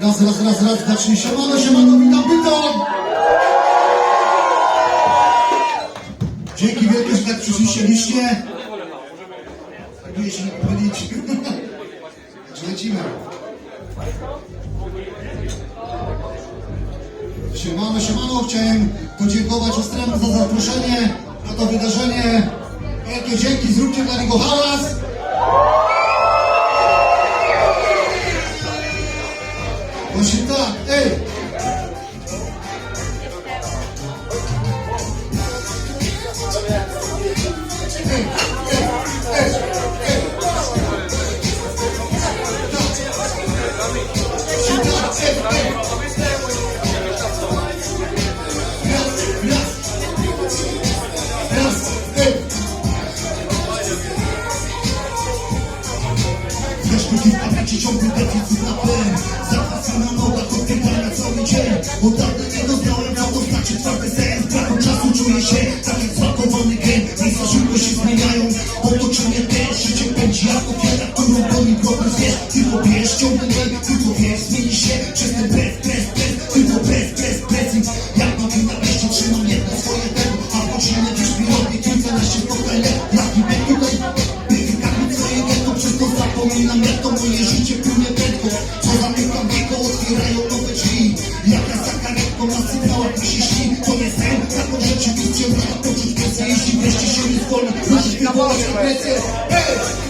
Raz, raz, raz, raz, dwa, trzy, siemano, siemano, witam, witam! Dzięki wielkie, że tak przyszliście licznie. Próbuję się nie pomylić. Także lecimy. Siemano, siemano, chciałem podziękować Ostremu za zaproszenie na to wydarzenie. Wielkie dzięki, zróbcie dla niego hałas. Ej! Wiesz, póki w pamięci ciągły deficyt na pen sens Braku czasu czuję się, jak zwakowany gen. Miejsca szybko się zmieniają, otoczenie też Życie pędzi jak ofiara, którą goni problem Wiesz, tylko bierz, ciągle nie, tylko wiesz Zmieni się przez ten bez, bez, bez Tylko bez, bez, bez Jak mam na mieście, trzymam jedno swoje tempo A poczynę dziś pilotnie, kilkanaście spotkania Jaki będzie tutaj. By wykarmić swoje getto Przez to zapominam śni To nie sen, taką rzeczywistość Można poczuć presję, jeśli wreszcie się nie zwolni Musisz wywołać agresję Hej!